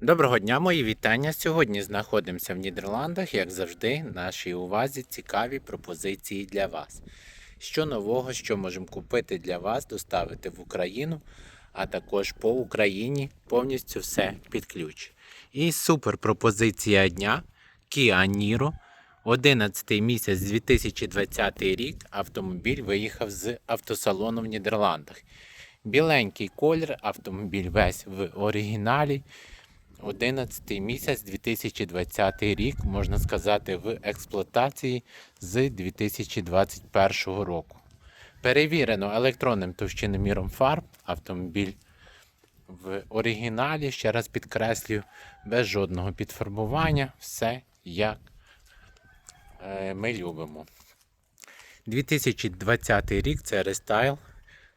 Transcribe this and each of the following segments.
Доброго дня, мої вітання. Сьогодні знаходимося в Нідерландах, як завжди, нашій увазі цікаві пропозиції для вас. Що нового, що можемо купити для вас, доставити в Україну, а також по Україні повністю все під ключ. І супер пропозиція дня Kia Niro. 11 місяць 2020 рік автомобіль виїхав з автосалону в Нідерландах. Біленький колір, автомобіль весь в оригіналі. 11 місяць 2020 рік, можна сказати, в експлуатації з 2021 року. Перевірено електронним товщиноміром фарб автомобіль в оригіналі, ще раз підкреслюю, без жодного підфарбування, все як е, ми любимо. 2020 рік це рестайл.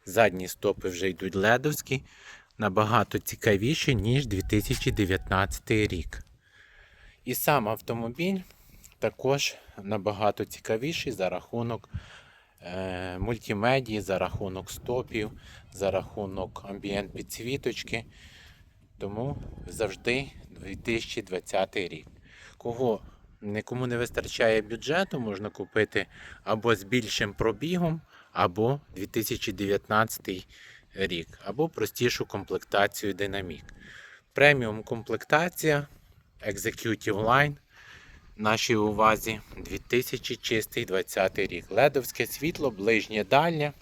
Задні стопи вже йдуть ледовські, набагато цікавіші, ніж 2019 рік. І сам автомобіль також набагато цікавіший за рахунок е, мультимедії, за рахунок стопів, за рахунок амбієнт підсвіточки. Тому завжди 2020 рік. Кого нікому не вистачає бюджету, можна купити або з більшим пробігом, або 2019 рік, або простішу комплектацію динамік. Преміум комплектація Executive Line нашій увазі 2020 рік. Ледовське світло, ближнє дальнє,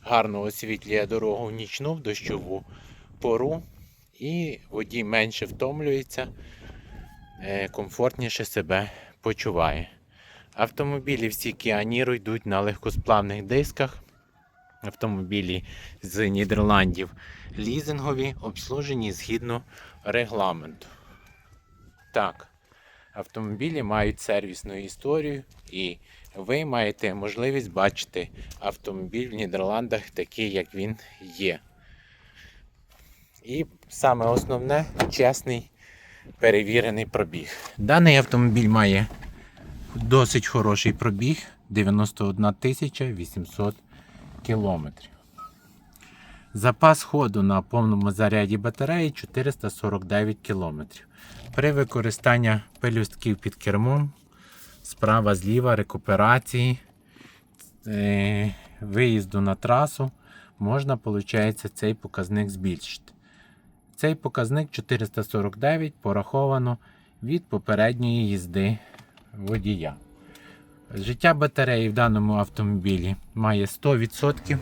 гарно освітлює дорогу в нічну, в дощову пору, і водій менше втомлюється, е, комфортніше себе почуває. Автомобілі всі Niro йдуть на легкосплавних дисках. Автомобілі з Нідерландів лізингові, обслужені згідно регламенту. Так, автомобілі мають сервісну історію, і ви маєте можливість бачити автомобіль в Нідерландах такий, як він є. І саме основне чесний перевірений пробіг. Даний автомобіль має досить хороший пробіг 91 800 кілометрів. Запас ходу на повному заряді батареї 449 кілометрів. При використанні пелюстків під кермом, справа зліва рекуперації, е, виїзду на трасу можна, виходить, цей показник збільшити. Цей показник 449 пораховано від попередньої їзди водія. Життя батареї в даному автомобілі має 100%.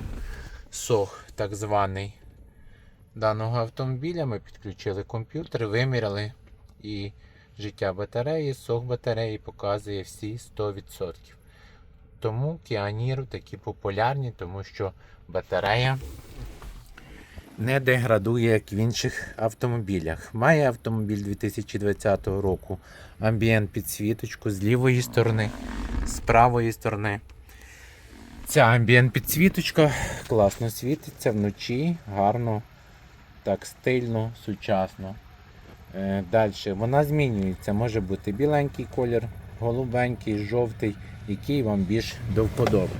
Сох так званий даного автомобіля. Ми підключили комп'ютер, виміряли і життя батареї, сох батареї показує всі 100%. Тому Niro такі популярні, тому що батарея не деградує, як в інших автомобілях. Має автомобіль 2020 року амбієнт підсвіточку з лівої сторони, з правої сторони. Ця амбієнт підсвіточка класно світиться вночі, гарно, так стильно, сучасно. Е, Далі вона змінюється. Може бути біленький колір, голубенький, жовтий, який вам більш до вподоби.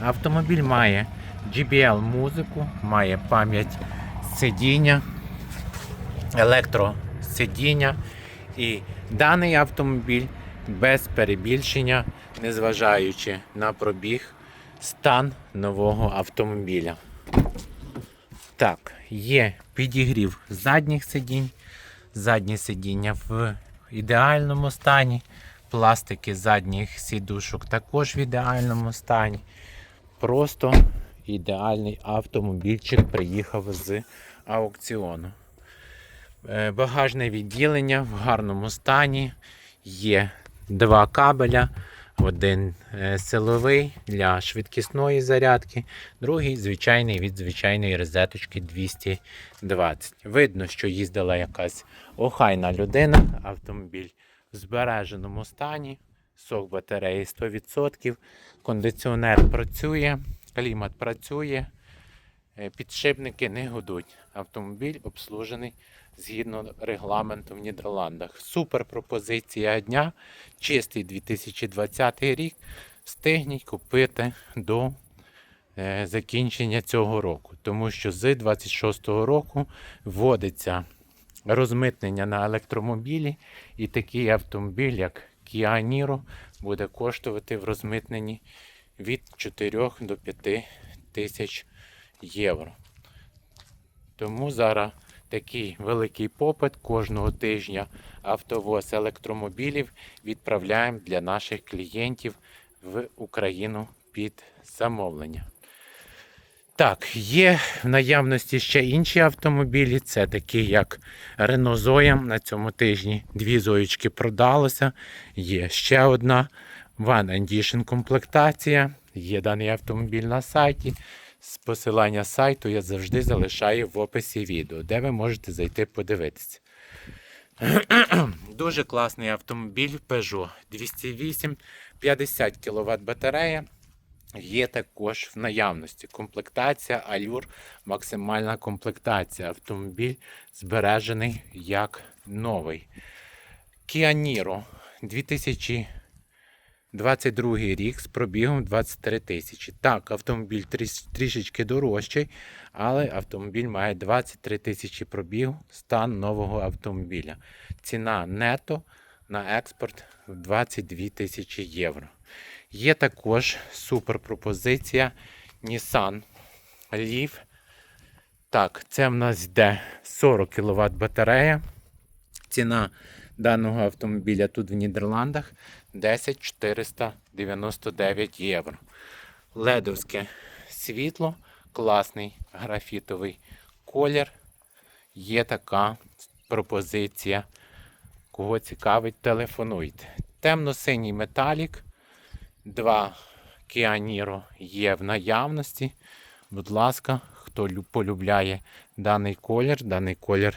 Автомобіль має GBL музику, має пам'ять сидіння, електросидіння. І даний автомобіль без перебільшення, незважаючи на пробіг, стан нового автомобіля. Так, є підігрів задніх сидінь, задні сидіння в ідеальному стані. Пластики задніх сідушок також в ідеальному стані. Просто ідеальний автомобільчик приїхав з аукціону. Е, Багажне відділення в гарному стані. Є два кабеля. Один е, силовий для швидкісної зарядки, другий звичайний від звичайної розеточки 220. Видно, що їздила якась охайна людина, автомобіль в збереженому стані, сок батареї 100%, кондиціонер працює, клімат працює, е, підшипники не гудуть. Автомобіль обслужений згідно регламенту в Нідерландах. Супер пропозиція дня, чистий 2020 рік. Встигніть купити до е, закінчення цього року, тому що з 26 року вводиться розмитнення на електромобілі. І такий автомобіль, як Kia Niro, буде коштувати в розмитненні від 4 до 5 тисяч євро. Тому зараз такий великий попит кожного тижня автовоз електромобілів відправляємо для наших клієнтів в Україну під замовлення. Так, є в наявності ще інші автомобілі. Це такі, як Renault Zoe. На цьому тижні дві зоєчки продалося. Є ще одна One Edition комплектація. Є даний автомобіль на сайті. З посилання сайту я завжди залишаю в описі відео, де ви можете зайти подивитися. Дуже класний автомобіль Peugeot 208, 50 кВт батарея. Є також в наявності комплектація Allure, максимальна комплектація. Автомобіль збережений як новий. Kia Niro 2022 рік з пробігом 23 тисячі. Так, автомобіль трішечки дорожчий, але автомобіль має 23 тисячі пробігу, стан нового автомобіля. Ціна нето на експорт в 22 тисячі євро. Є також супер пропозиція Nissan Leaf. Так, це в нас йде 40 кВт батарея. Ціна даного автомобіля тут в Нідерландах 10 499 євро. Ледовське світло, класний графітовий колір. Є така пропозиція. Кого цікавить, телефонуйте. Темно-синій металік. Два Niro є в наявності. Будь ласка, хто полюбляє даний колір, даний колір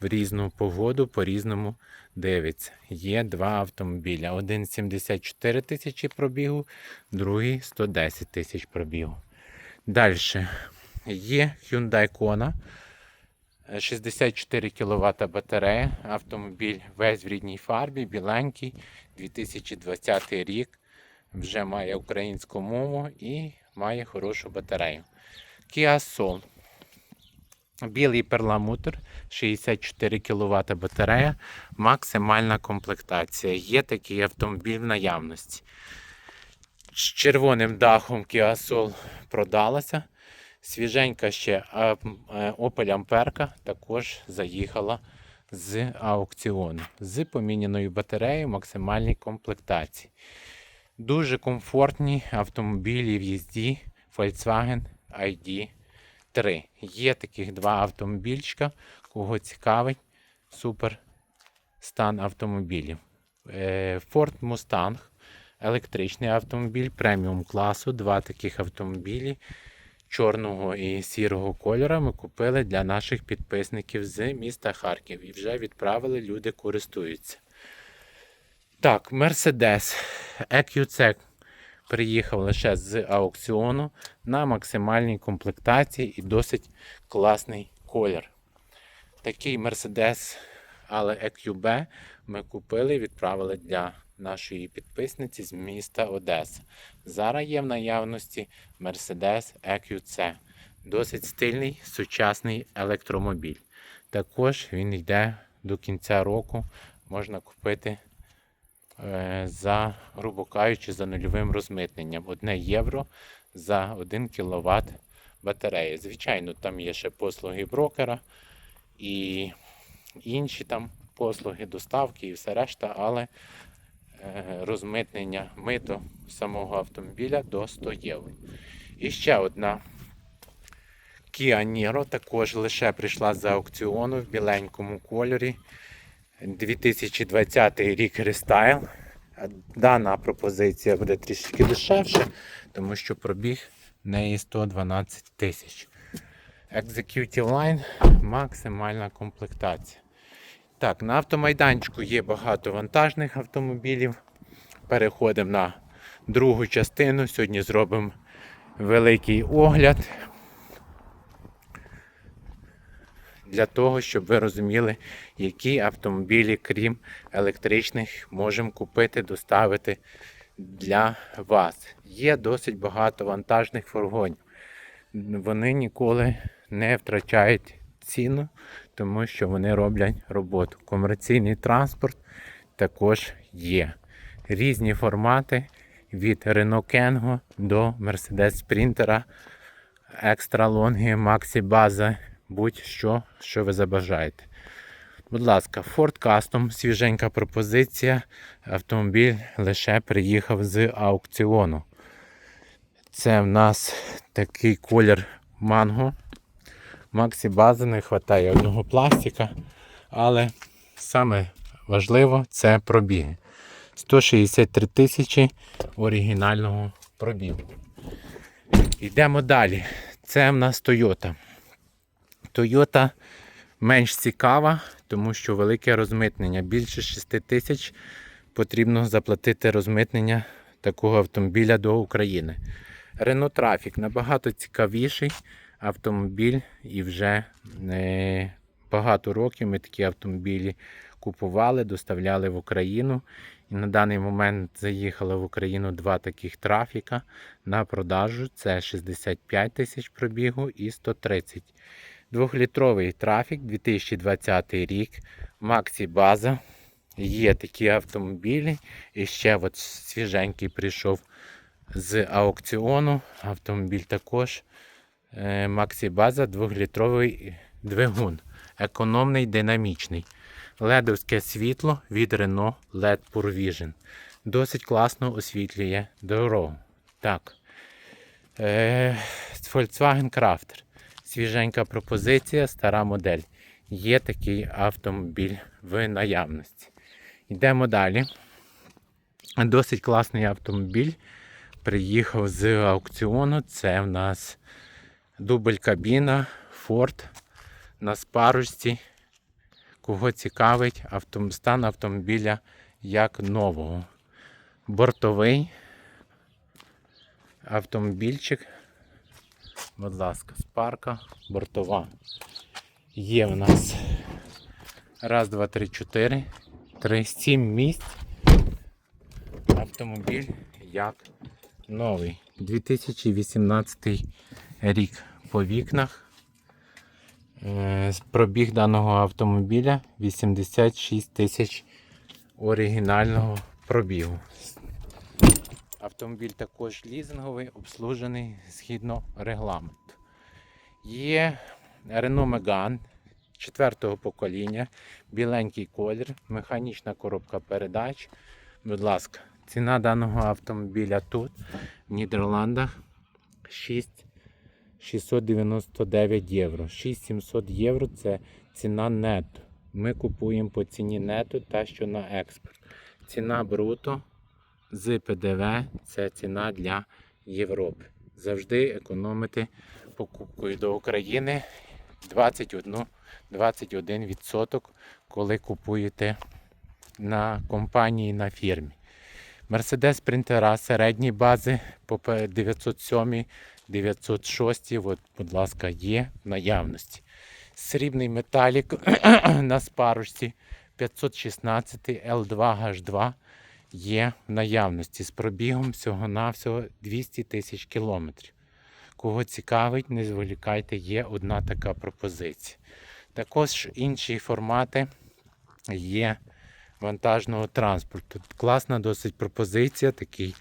в різну погоду по-різному дивиться. Є два автомобіля. Один 74 тисячі пробігу, другий 110 тисяч пробігу. Далі є Hyundai Kona. е, 64 кВт батарея. Автомобіль весь в рідній фарбі, біленький, 2020 рік. Вже має українську мову і має хорошу батарею. Kia Soul. Білий перламутр, 64 кВт батарея, максимальна комплектація. Є такий автомобіль в наявності. З червоним дахом Kia продалася. Свіженька ще е, Opel Амперка також заїхала з аукціону з поміняною батареєю максимальній комплектації. Дуже комфортні автомобілі в їзді Volkswagen ID 3. Є таких два автомобільчика, кого цікавить супер стан автомобілів. Е, Ford Mustang, електричний автомобіль преміум класу. Два таких автомобілі чорного і сірого кольора ми купили для наших підписників з міста Харків і вже відправили, люди користуються. Так, Mercedes EQC приїхав лише з аукціону на максимальній комплектації і досить класний колір. Такий Mercedes, але EQB ми купили і відправили для нашої підписниці з міста Одеса. Зараз є в наявності Mercedes EQC. Досить стильний сучасний електромобіль. Також він йде до кінця року. Можна купити за, грубо кажучи, за нульовим розмитненням. 1 євро за 1 кВт батареї. Звичайно, там є ще послуги брокера і інші там послуги доставки і все решта, але е, розмитнення мито самого автомобіля до 100 євро. І ще одна Kia Niro також лише прийшла з аукціону в біленькому кольорі. 2020 рік рестайл. Дана пропозиція буде трішки дешевше, тому що пробіг в неї 112 тисяч. Executive Line максимальна комплектація. Так, на автомайданчику є багато вантажних автомобілів. Переходимо на другу частину. Сьогодні зробимо великий огляд. Для того, щоб ви розуміли, які автомобілі, крім електричних, можемо купити, доставити для вас. Є досить багато вантажних фургонів. Вони ніколи не втрачають ціну, тому що вони роблять роботу. Комерційний транспорт також є. Різні формати від Renault Kengo до Mercedes Sprinter, Extra Long, Maxi База, будь-що, що ви забажаєте. Будь ласка, Ford Custom, свіженька пропозиція. Автомобіль лише приїхав з аукціону. Це в нас такий колір манго. Максі бази не вистачає одного пластика, але саме важливо це пробіги. 163 тисячі оригінального пробігу. Йдемо далі. Це в нас Toyota. Toyota менш цікава, тому що велике розмитнення. Більше 6 тисяч потрібно заплатити розмитнення такого автомобіля до України. Renault Trafic набагато цікавіший автомобіль і вже е, багато років ми такі автомобілі купували, доставляли в Україну. І на даний момент заїхало в Україну два таких трафіка на продажу. Це 65 тисяч пробігу і 130. Двохлітровий трафік 2020 рік. Максі База. Є такі автомобілі. І ще от свіженький прийшов з аукціону. Автомобіль також. Е, Максі База 2-літровий двигун. Економний, динамічний. Ледовське світло від Renault LED Pure Vision. Досить класно освітлює дорогу. Так. Е, Volkswagen Crafter. Свіженька пропозиція, стара модель. Є такий автомобіль в наявності. Йдемо далі. Досить класний автомобіль. Приїхав з аукціону. Це в нас дубль кабіна Ford на спарочці. Кого цікавить стан автомобіля як нового. Бортовий автомобільчик. Будь ласка, спарка бортова. Є в нас раз, два, три, чотири, три, сім місць. Автомобіль як новий. 2018 рік по вікнах. Е, Пробіг даного автомобіля 86 тисяч оригінального пробігу. Автомобіль також лізинговий, обслужений згідно регламенту. Є Renault Megane 4 покоління, біленький колір, механічна коробка передач. Будь ласка, ціна даного автомобіля тут, в Нідерландах 6 699 євро. 6700 євро це ціна нетто. Ми купуємо по ціні нетто та що на експорт. Ціна бруто з ПДВ це ціна для Європи. Завжди економити покупкою до України 21, 21%, коли купуєте на компанії на фірмі. Мерседес принтера середньої бази по 907, 906, от, будь ласка, є в наявності. Срібний металік на спарочці 516 L2H2 є в наявності з пробігом всього-навсього 200 тисяч кілометрів. Кого цікавить, не зволікайте, є одна така пропозиція. Також інші формати є вантажного транспорту. Класна досить пропозиція, такий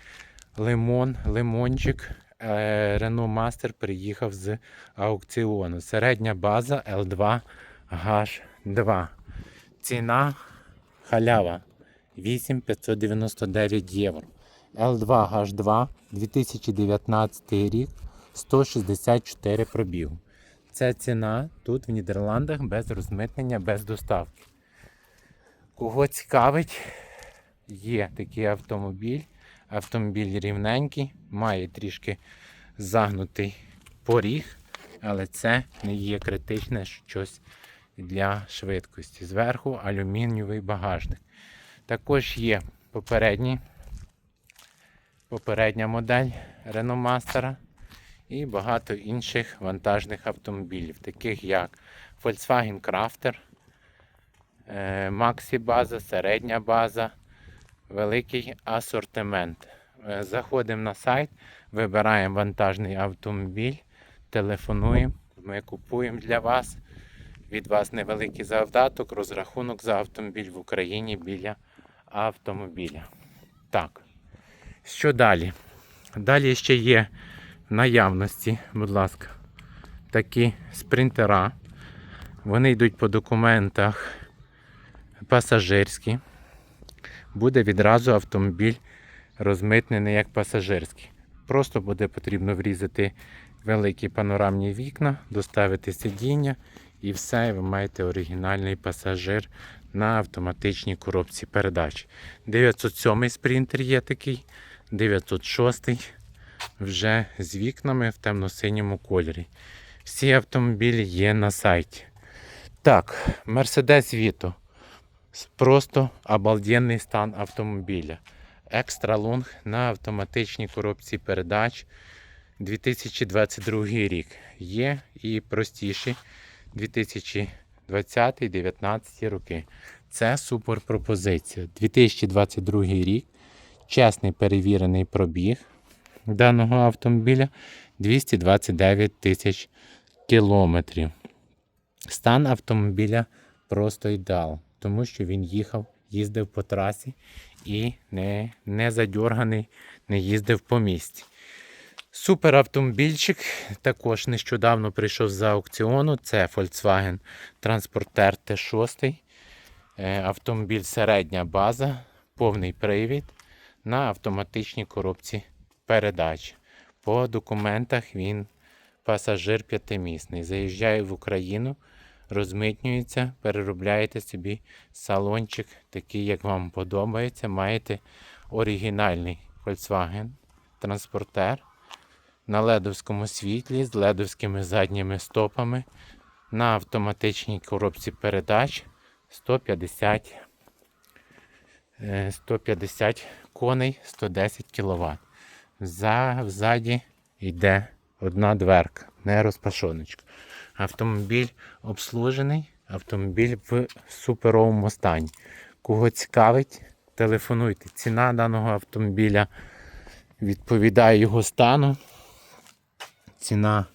лимон, лимончик. Е, Renault Master приїхав з аукціону. Середня база L2 H2. Ціна халява 8599 євро. L2 H2 2019 рік 164 пробігу. Це ціна тут в Нідерландах без розмитнення, без доставки. Кого цікавить, є такий автомобіль. Автомобіль рівненький, має трішки загнутий поріг, але це не є критичне щось для швидкості. Зверху алюмінієвий багажник. Також є попередній, попередня модель Renault Master і багато інших вантажних автомобілів, таких як Volkswagen Crafter, е, Maxi база, середня база, великий асортимент. Е, Заходимо на сайт, вибираємо вантажний автомобіль, телефонуємо, ми купуємо для вас від вас невеликий завдаток, розрахунок за автомобіль в Україні біля автомобіля. Так, що далі? Далі ще є в наявності, будь ласка, такі спринтера. Вони йдуть по документах пасажирські. Буде відразу автомобіль розмитнений як пасажирський. Просто буде потрібно врізати великі панорамні вікна, доставити сидіння і все, ви маєте оригінальний пасажир на автоматичній коробці передач. 907 спринтер є такий, 906 вже з вікнами в темно-синьому кольорі. Всі автомобілі є на сайті. Так, Mercedes Vito. Просто обалденний стан автомобіля. Екстра лонг на автоматичній коробці передач 2022 рік. Є і простіші 2020-2019 роки. Це супер пропозиція. 2022 рік. Чесний перевірений пробіг даного автомобіля 229 тисяч кілометрів. Стан автомобіля просто ідеал, тому що він їхав, їздив по трасі і не, не задьорганий, не їздив по місці. Супер автомобільчик також нещодавно прийшов з аукціону. Це Volkswagen Transporter T6. Е, Автомобіль середня база, повний привід на автоматичній коробці передач. По документах він пасажир п'ятимісний. Заїжджає в Україну, розмитнюється, переробляєте собі салончик, такий, як вам подобається. Маєте оригінальний Volkswagen транспортер на ледовському світлі з ледовськими задніми стопами на автоматичній коробці передач 150, е, 150 коней, 110 кВт. За, ззаді йде одна дверка, не розпашоночка. Автомобіль обслужений, автомобіль в суперовому стані. Кого цікавить, телефонуйте. Ціна даного автомобіля відповідає його стану. Ціна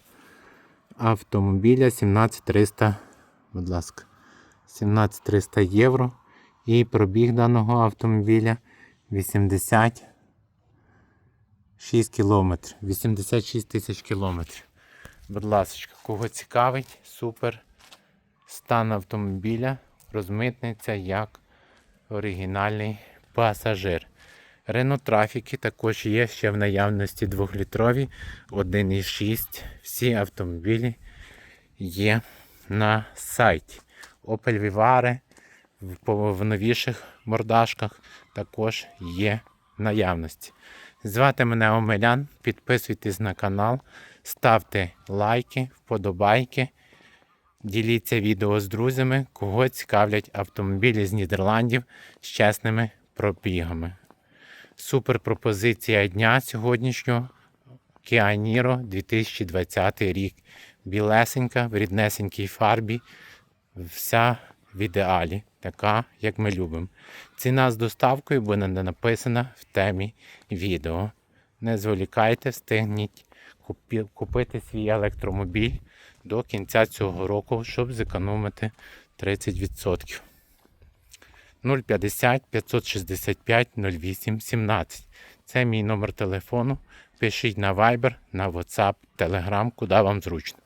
автомобіля 17300, будь ласка, 17300 євро. І пробіг даного автомобіля 80 6 кілометрів, 86 тисяч кілометрів. Будь ласка, кого цікавить, супер стан автомобіля розмитниться як оригінальний пасажир. Рено трафіки також є ще в наявності 2-літрові 1,6. Всі автомобілі є на сайті. Opel Vivare в, новіших мордашках також є в наявності. Звати мене Омелян. Підписуйтесь на канал, ставте лайки, вподобайки. Діліться відео з друзями, кого цікавлять автомобілі з Нідерландів з чесними пробігами. Супер пропозиція дня сьогоднішнього. Kia Niro 2020 рік. Білесенька, в ріднесенькій фарбі. Вся в ідеалі, така, як ми любимо. Ціна з доставкою буде написана в темі відео. Не зволікайте, встигніть купити свій електромобіль до кінця цього року, щоб зекономити 30%. 050 565 08 17. Це мій номер телефону. Пишіть на Viber, на WhatsApp, Telegram, куди вам зручно.